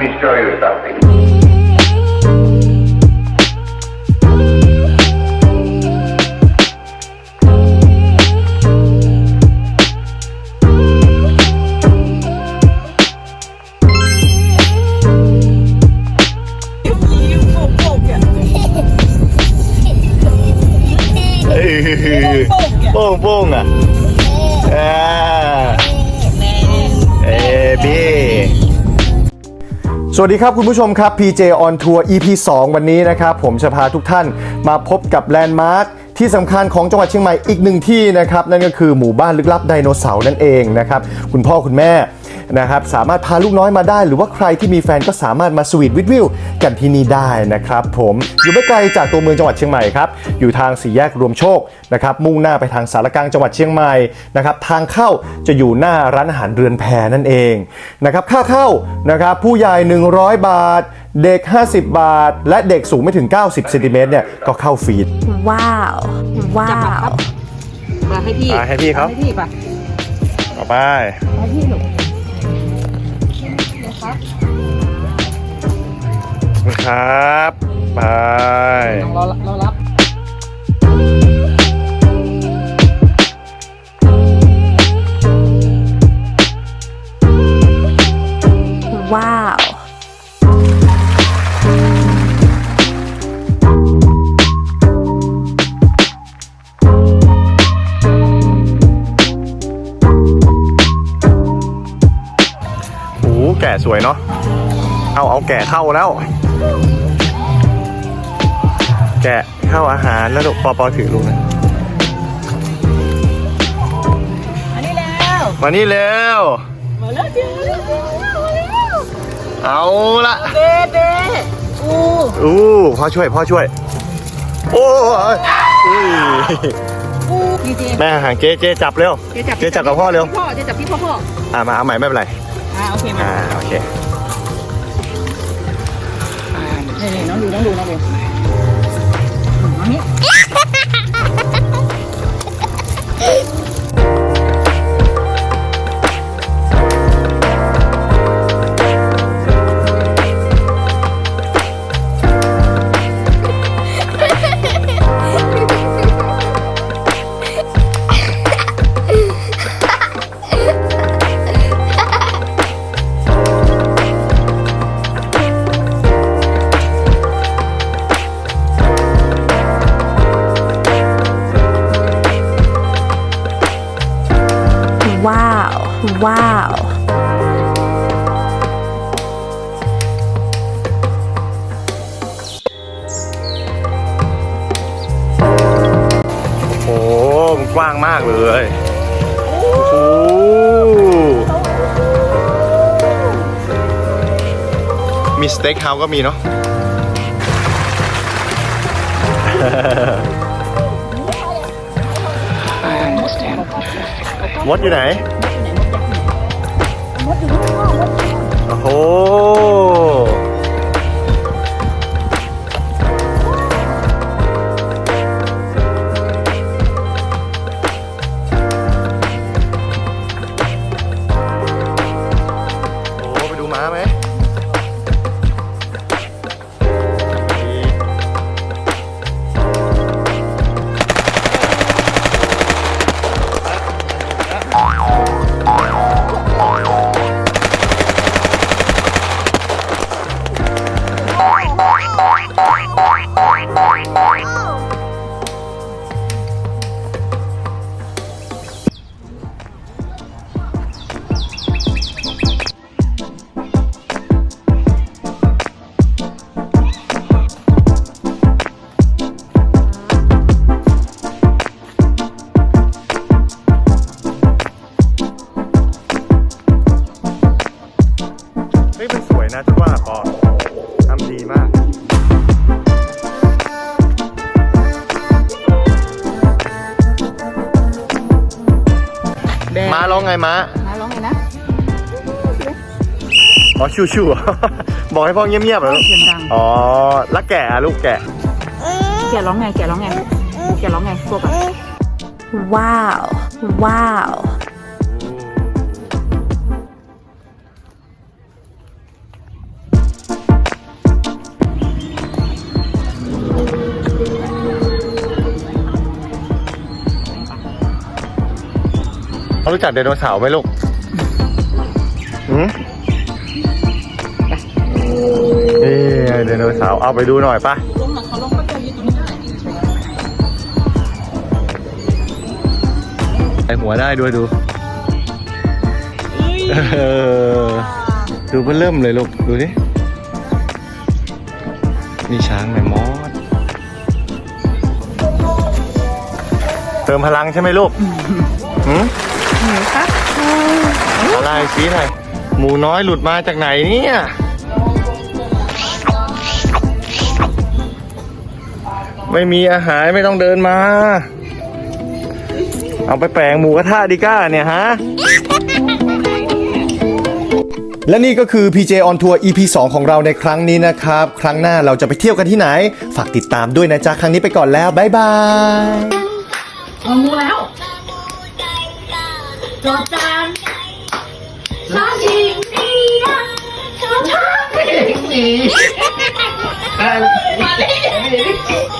Let me show you something. Hey, bong oh, bong ah. วัสดีครับคุณผู้ชมครับ PJ on Tour EP 2 วันนี้นะครับ ผมจะพาทุกท่านมาพบกับแลนด์มาร์คที่สำคัญของจังหวัดเชียงใหม่อีกหนึ่งที่นะครับ นั่นก็คือหมู่บ้านลึกลับไดโนเสาร์นั่นเองนะครับ คุณพ่อคุณแม่ นะครับสามารถพาลูกน้อยมาได้ หรือว่าใครที่มีแฟนก็สามารถมาสวีทวิดวิวกันที่นี่ได้นะครับผมอยู่ไม่ไกลจากตัวเมืองจังหวัดเชียงใหม่ครับอยู่ทางสี่แยกรวมโชคนะครับมุ่งหน้าไปทางสารกลางจังหวัดเชียงใหม่นะครับทางเข้าจะอยู่หน้าร้านอาหารเรือนแพนั่นเองนะครับค่าเข้านะครับผู้ใหญ่ 100 บาท เด็ก 50 บาท และเด็กสูงไม่ถึง 90เซนติเมตรเนี่ยก็เข้าฟรีว้าว ว้าจับมาควรับมาให้พี่อ่าให้พี่เขาให้พี่ป่ะต่อไป ให้พี่หนูขอบ คุณครับ ไป วยเนาะ เอาเอาแก่เข้าแล้ว แกะเข้าอาหารแล้วลูกปอปอถือลูกนะอันนี้แล้วมานี่เร็วมาแล้วเจ้ามาแล้วเอาละเบเบอู้อู้พ่อช่วยพ่อช่วย โอ้ยอุ้ยอู้พี่เจแม่ห่างเจ๊เจ๊จับเร็วเจจับเจ๊จับกับพ่อเร็วพี่พ่อเจจับพี่พ่อพ่ออ่ามาเอาใหม่ไม่เป็นไร อ่าโอเคมาอ่าโอเคนี่นี่น้องดูน้องดูน้องดูอันนี้ ว้าวโอ้โหมันกว้างมากเลยโอ้โหมีสเต็กเฮาส์ก็มีเนาะมดอยู่ไหน โอ้โห โอ้ไปดูม้าไหม แบม้าร้องไงม้ามาร้องไงนะอ๋อชูชูบอกให้พ่อเงียบๆเหรอลูกเสียงดังอ๋อแล้วแกะอะลูกแกะแกร้องไงแกร้องไงแกร้องไงตัวแบบว้าว ว้าว เขารู้จักไดโนเสาร์ไหมลูกหืมเอ๊ะไดโนเสาร์เอาไปดูหน่อยปะลงหลังเขาลงก็จะยืนตรงนี้ได้ใส่หัวได้ด้วยดูเออดูเพิ่เริ่มเลยลูก ดูดินี่ช้างแมมมอสเติมพลังใช่ไหมลูกหืม หนูครับอะไรชี้หน่อยหมูน้อยหลุดมาจากไหนเนี่ยไม่มีอาหารไม่ต้องเดินมา เอาไปแปลงหมูกระทะดีก้าเนี่ยฮะ และนี่ก็คือ PJ on Tour EP 2 ของเราในครั้งนี้นะครับ ครั้งหน้าเราจะไปเที่ยวกันที่ไหน ฝากติดตามด้วยนะจ๊ะ ครั้งนี้ไปก่อนแล้ว บ๊ายบายเอางูแล้ว จอจานชาชิงดีนะชาชาชิงดีมาเลย